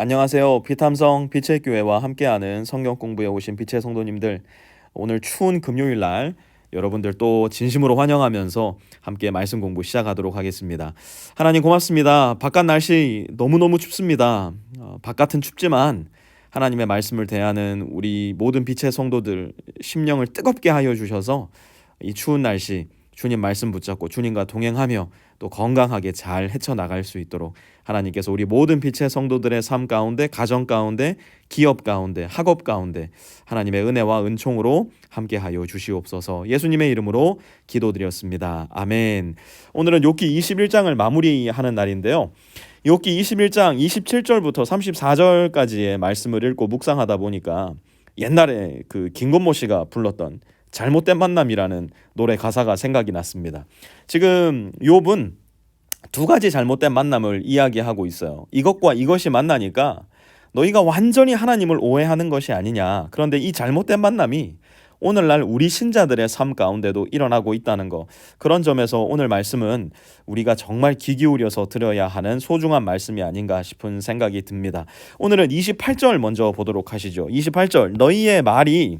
안녕하세요. 비탐성 빛의 교회와 함께하는 성경 공부에 오신 빛의 성도님들. 오늘 추운 금요일 날 여러분들 또 진심으로 환영하면서 함께 말씀 공부 시작하도록 하겠습니다. 하나님 고맙습니다. 바깥 날씨 너무너무 춥습니다. 어, 바깥은 춥지만 하나님의 말씀을 대하는 우리 모든 빛의 성도들 심령을 뜨겁게 하여 주셔서 이 추운 날씨 주님 말씀 붙잡고 주님과 동행하며 또 건강하게 잘 헤쳐나갈 수 있도록 하나님께서 우리 모든 빛의 성도들의 삶 가운데 가정 가운데 기업 가운데 학업 가운데 하나님의 은혜와 은총으로 함께하여 주시옵소서. 예수님의 이름으로 기도드렸습니다. 아멘. 오늘은 욥기 21장을 마무리하는 날인데요. 욥기 21장 27절부터 34절까지의 말씀을 읽고 묵상하다 보니까 옛날에 그 김건모 씨가 불렀던 잘못된 만남이라는 노래 가사가 생각이 났습니다. 지금 욥은 두 가지 잘못된 만남을 이야기하고 있어요. 이것과 이것이 만나니까 너희가 완전히 하나님을 오해하는 것이 아니냐. 그런데 이 잘못된 만남이 오늘날 우리 신자들의 삶 가운데도 일어나고 있다는 거. 그런 점에서 오늘 말씀은 우리가 정말 귀 기울여서 들어야 하는 소중한 말씀이 아닌가 싶은 생각이 듭니다. 오늘은 28절 먼저 보도록 하시죠. 28절. 너희의 말이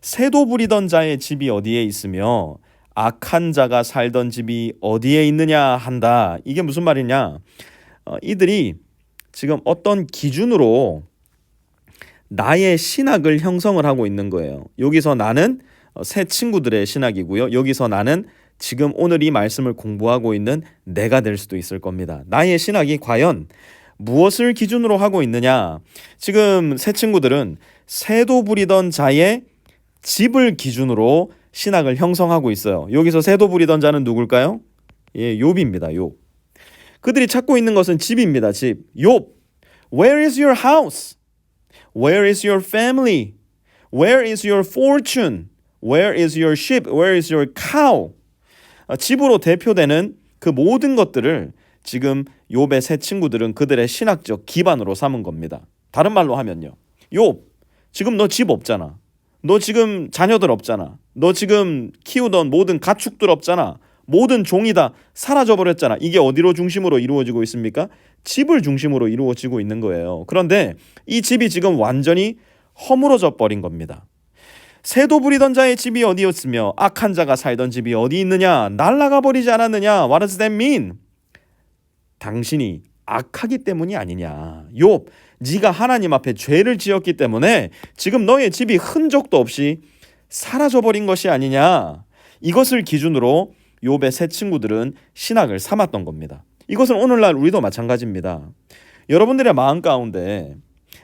새도 부리던 자의 집이 어디에 있으며 악한 자가 살던 집이 어디에 있느냐 한다. 이게 무슨 말이냐? 어, 이들이 지금 어떤 기준으로 나의 신학을 형성을 하고 있는 거예요. 여기서 나는 어, 새 친구들의 신학이고요. 여기서 나는 지금 오늘 이 말씀을 공부하고 있는 내가 될 수도 있을 겁니다. 나의 신학이 과연 무엇을 기준으로 하고 있느냐? 지금 새 친구들은 새도 부리던 자의 집을 기준으로 신학을 형성하고 있어요. 여기서 새도 부리던 자는 누굴까요? 예, 욥입니다. 욥. 그들이 찾고 있는 것은 집입니다. 집. 욥. Where is your house? Where is your family? Where is your fortune? Where is your sheep? Where is your cow? 아, 집으로 대표되는 그 모든 것들을 지금 욥의 새 친구들은 그들의 신학적 기반으로 삼은 겁니다. 다른 말로 하면요. 욥, 지금 너 집 없잖아. 너 지금 자녀들 없잖아. 너 지금 키우던 모든 가축들 없잖아. 모든 종이 다 사라져 버렸잖아. 이게 어디로 중심으로 이루어지고 있습니까? 집을 중심으로 이루어지고 있는 거예요. 그런데 이 집이 지금 완전히 허물어져 버린 겁니다. 새도 부리던 자의 집이 어디였으며 악한 자가 살던 집이 어디 있느냐? 날아가 버리지 않았느냐? What does that mean? 당신이 악하기 때문이 아니냐. 욥, 네가 하나님 앞에 죄를 지었기 때문에 지금 너의 집이 흔적도 없이 사라져 버린 것이 아니냐. 이것을 기준으로 욥의 새 친구들은 신학을 삼았던 겁니다. 이것은 오늘날 우리도 마찬가지입니다. 여러분들의 마음 가운데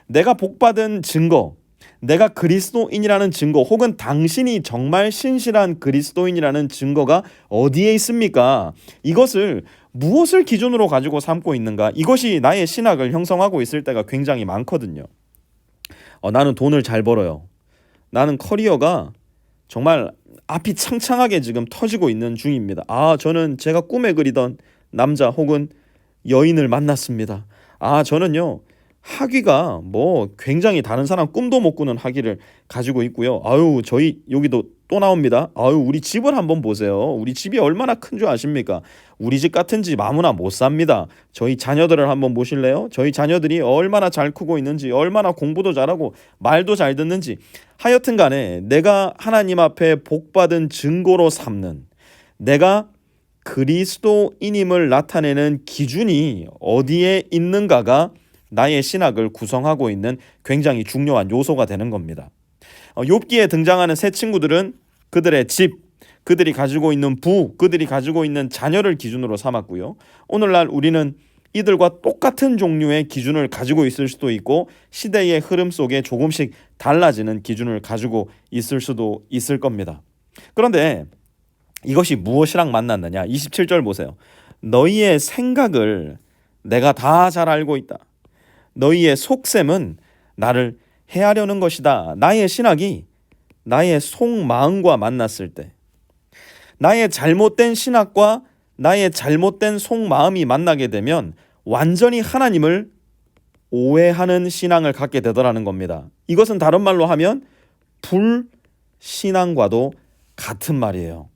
내가 복받은 증거, 내가 그리스도인이라는 증거 혹은 당신이 정말 신실한 그리스도인이라는 증거가 어디에 있습니까? 이것을 무엇을 기준으로 가지고 삼고 있는가? 이것이 나의 신학을 형성하고 있을 때가 굉장히 많거든요. 어, 나는 돈을 잘 벌어요. 나는 커리어가 정말 앞이 창창하게 지금 터지고 있는 중입니다. 아, 저는 제가 꿈에 그리던 남자 혹은 여인을 만났습니다. 아, 저는요. 학위가 뭐 굉장히 다른 사람 꿈도 못 꾸는 학위를 가지고 있고요. 아유, 저희 여기도 또 나옵니다. 아유, 우리 집을 한번 보세요. 우리 집이 얼마나 큰 줄 아십니까? 우리 집 같은 집 아무나 못 삽니다. 저희 자녀들을 한번 보실래요? 저희 자녀들이 얼마나 잘 크고 있는지, 얼마나 공부도 잘하고 말도 잘 듣는지. 하여튼 간에 내가 하나님 앞에 복받은 증거로 삼는 내가 그리스도인임을 나타내는 기준이 어디에 있는가가 나의 신학을 구성하고 있는 굉장히 중요한 요소가 되는 겁니다. 어, 욥기에 등장하는 새 친구들은 그들의 집, 그들이 가지고 있는 부, 그들이 가지고 있는 자녀를 기준으로 삼았고요. 오늘날 우리는 이들과 똑같은 종류의 기준을 가지고 있을 수도 있고 시대의 흐름 속에 조금씩 달라지는 기준을 가지고 있을 수도 있을 겁니다. 그런데 이것이 무엇이랑 만났느냐? 27절 보세요. 너희의 생각을 내가 다 잘 알고 있다. 너희의 속셈은 나를 해하려는 것이다. 나의 신학이 나의 속마음과 만났을 때, 나의 잘못된 신학과 나의 잘못된 속마음이 만나게 되면 완전히 하나님을 오해하는 신앙을 갖게 되더라는 겁니다. 이것은 다른 말로 하면 불신앙과도 같은 말이에요.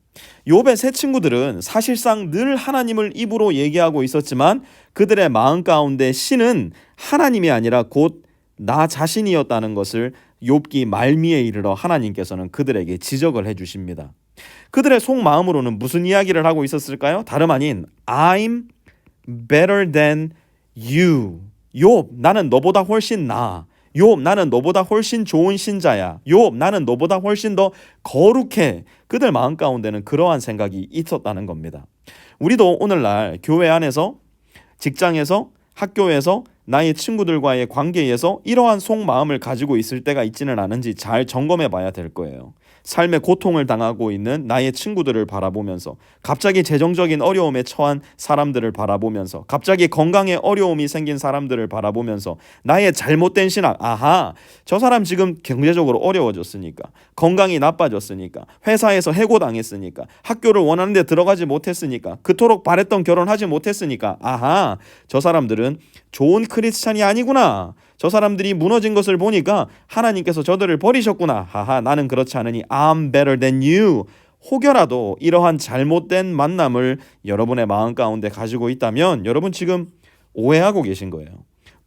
욥의 세 친구들은 사실상 늘 하나님을 입으로 얘기하고 있었지만 그들의 마음 가운데 신은 하나님이 아니라 곧 나 자신이었다는 것을 욥기 말미에 이르러 하나님께서는 그들에게 지적을 해 주십니다. 그들의 속마음으로는 무슨 이야기를 하고 있었을까요? 다름 아닌 I'm better than you. 욥 나는 너보다 훨씬 나아. 욥 나는 너보다 훨씬 좋은 신자야. 욥 나는 너보다 훨씬 더 거룩해. 그들 마음 가운데는 그러한 생각이 있었다는 겁니다. 우리도 오늘날 교회 안에서 직장에서 학교에서 나의 친구들과의 관계에서 이러한 속마음을 가지고 있을 때가 있지는 않은지 잘 점검해 봐야 될 거예요. 삶의 고통을 당하고 있는 나의 친구들을 바라보면서 갑자기 재정적인 어려움에 처한 사람들을 바라보면서 갑자기 건강에 어려움이 생긴 사람들을 바라보면서 나의 잘못된 신앙 아하 저 사람 지금 경제적으로 어려워졌으니까 건강이 나빠졌으니까 회사에서 해고당했으니까 학교를 원하는 데 들어가지 못했으니까 그토록 바랬던 결혼하지 못했으니까 아하 저 사람들은 좋은 크리스찬이 아니구나 저 사람들이 무너진 것을 보니까 하나님께서 저들을 버리셨구나. 하하, 나는 그렇지 않으니 I'm better than you. 혹여라도 이러한 잘못된 만남을 여러분의 마음 가운데 가지고 있다면 여러분 지금 오해하고 계신 거예요.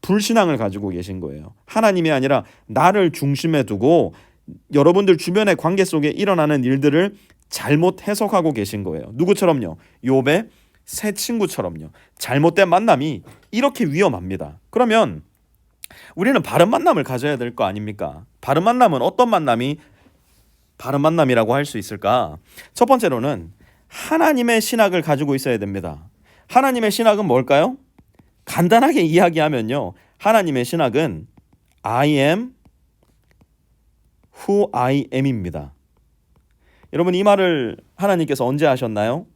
불신앙을 가지고 계신 거예요. 하나님이 아니라 나를 중심에 두고 여러분들 주변의 관계 속에 일어나는 일들을 잘못 해석하고 계신 거예요. 누구처럼요? 욥의 새 친구처럼요. 잘못된 만남이 이렇게 위험합니다. 그러면 우리는 바른 만남을 가져야 될 거 아닙니까? 바른 만남은 어떤 만남이 바른 만남이라고 할 수 있을까? 첫 번째로는 하나님의 신학을 가지고 있어야 됩니다. 하나님의 신학은 뭘까요? 간단하게 이야기하면요. 하나님의 신학은 I am who I am입니다. 여러분 이 말을 하나님께서 언제 하셨나요?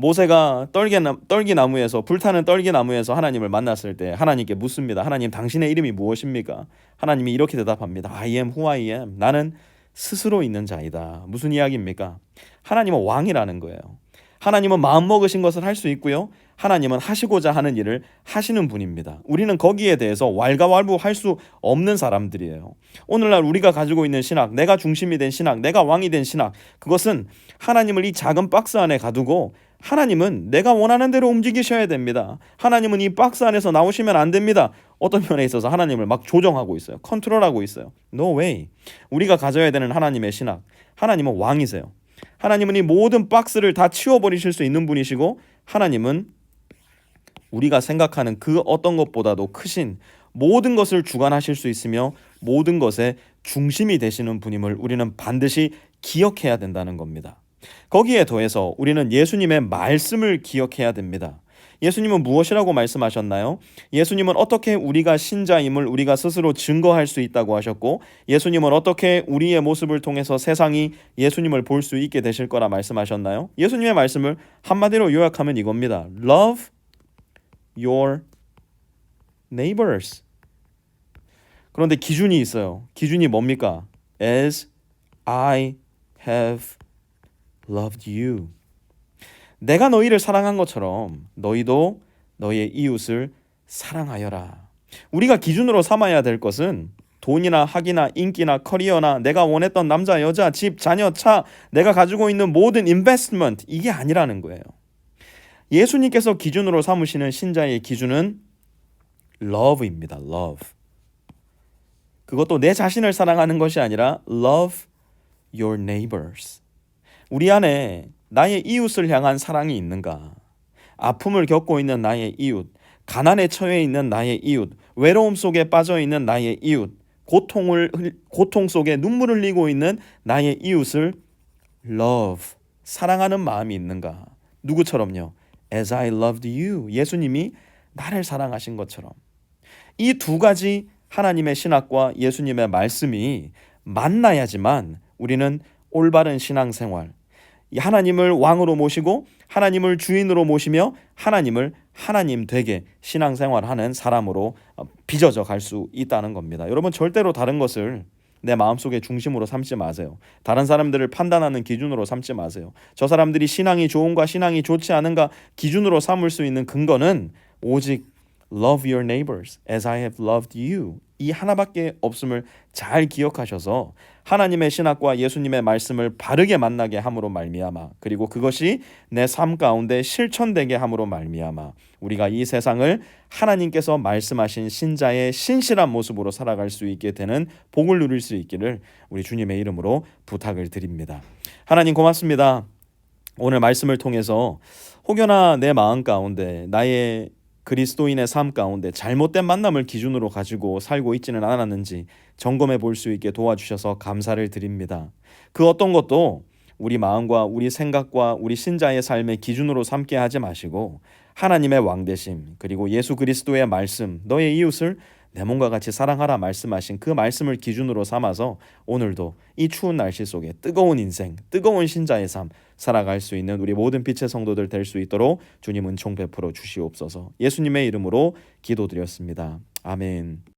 모세가 떨기나, 떨기나무에서 불타는 떨기나무에서 하나님을 만났을 때 하나님께 묻습니다. 하나님 당신의 이름이 무엇입니까? 하나님이 이렇게 대답합니다. I am who I am. 나는 스스로 있는 자이다. 무슨 이야기입니까? 하나님은 왕이라는 거예요. 하나님은 마음 먹으신 것을 할 수 있고요. 하나님은 하시고자 하는 일을 하시는 분입니다. 우리는 거기에 대해서 왈가왈부할 수 없는 사람들이에요. 오늘날 우리가 가지고 있는 신학, 내가 중심이 된 신학, 내가 왕이 된 신학, 그것은 하나님을 이 작은 박스 안에 가두고 하나님은 내가 원하는 대로 움직이셔야 됩니다. 하나님은 이 박스 안에서 나오시면 안 됩니다. 어떤 면에 있어서 하나님을 막 조정하고 있어요. 컨트롤하고 있어요. No way. 우리가 가져야 되는 하나님의 신학. 하나님은 왕이세요. 하나님은 이 모든 박스를 다 치워버리실 수 있는 분이시고 하나님은 우리가 생각하는 그 어떤 것보다도 크신 모든 것을 주관하실 수 있으며 모든 것의 중심이 되시는 분임을 우리는 반드시 기억해야 된다는 겁니다. 거기에 더해서 우리는 예수님의 말씀을 기억해야 됩니다. 예수님은 무엇이라고 말씀하셨나요? 예수님은 어떻게 우리가 신자임을 우리가 스스로 증거할 수 있다고 하셨고, 예수님은 어떻게 우리의 모습을 통해서 세상이 예수님을 볼 수 있게 되실 거라 말씀하셨나요? 예수님의 말씀을 한마디로 요약하면 이겁니다. Love your neighbors. 그런데 기준이 있어요. 기준이 뭡니까? As I have loved you. 내가 너희를 사랑한 것처럼 너희도 너희의 이웃을 사랑하여라. 우리가 기준으로 삼아야 될 것은 돈이나 학이나 인기나 커리어나 내가 원했던 남자, 여자, 집, 자녀, 차, 내가 가지고 있는 모든 인베스트먼트 이게 아니라는 거예요. 예수님께서 기준으로 삼으시는 신자의 기준은 love입니다. love. 그것도 내 자신을 사랑하는 것이 아니라 love your neighbors. 우리 안에 나의 이웃을 향한 사랑이 있는가? 아픔을 겪고 있는 나의 이웃, 가난에 처해 있는 나의 이웃, 외로움 속에 빠져 있는 나의 이웃, 고통을 고통 속에 눈물 을 흘리고 있는 나의 이웃을 love 사랑하는 마음이 있는가? 누구처럼요? As I loved you. 예수님이 나를 사랑하신 것처럼. 이 두 가지 하나님의 신학과 예수님의 말씀이 만나야지만 우리는 올바른 신앙생활, 하나님을 왕으로 모시고 하나님을 주인으로 모시며 하나님을 하나님 되게 신앙생활하는 사람으로 어, 빚어져 갈 수 있다는 겁니다. 여러분 절대로 다른 것을 내 마음속에 중심으로 삼지 마세요. 다른 사람들을 판단하는 기준으로 삼지 마세요. 저 사람들이 신앙이 좋은가 신앙이 좋지 않은가 기준으로 삼을 수 있는 근거는 오직 love your neighbors as I have loved you. 이 하나밖에 없음을 잘 기억하셔서 하나님의 신학과 예수님의 말씀을 바르게 만나게 함으로 말미암아 그리고 그것이 내 삶 가운데 실천되게 함으로 말미암아 우리가 이 세상을 하나님께서 말씀하신 신자의 신실한 모습으로 살아갈 수 있게 되는 복을 누릴 수 있기를 우리 주님의 이름으로 부탁을 드립니다. 하나님 고맙습니다. 오늘 말씀을 통해서 혹여나 내 마음 가운데 나의 그리스도인의 삶 가운데 잘못된 만남을 기준으로 가지고 살고 있지는 않았는지 점검해 볼 수 있게 도와주셔서 감사를 드립니다. 그 어떤 것도 우리 마음과 우리 생각과 우리 신자의 삶의 기준으로 삼게 하지 마시고 하나님의 왕대심 그리고 예수 그리스도의 말씀 너의 이웃을 내 몸과 같이 사랑하라 말씀하신 그 말씀을 기준으로 삼아서 오늘도 이 추운 날씨 속에 뜨거운 인생, 뜨거운 신자의 삶 살아갈 수 있는 우리 모든 빛의 성도들 될 수 있도록 주님 은총 베풀어 주시옵소서. 예수님의 이름으로 기도드렸습니다. 아멘.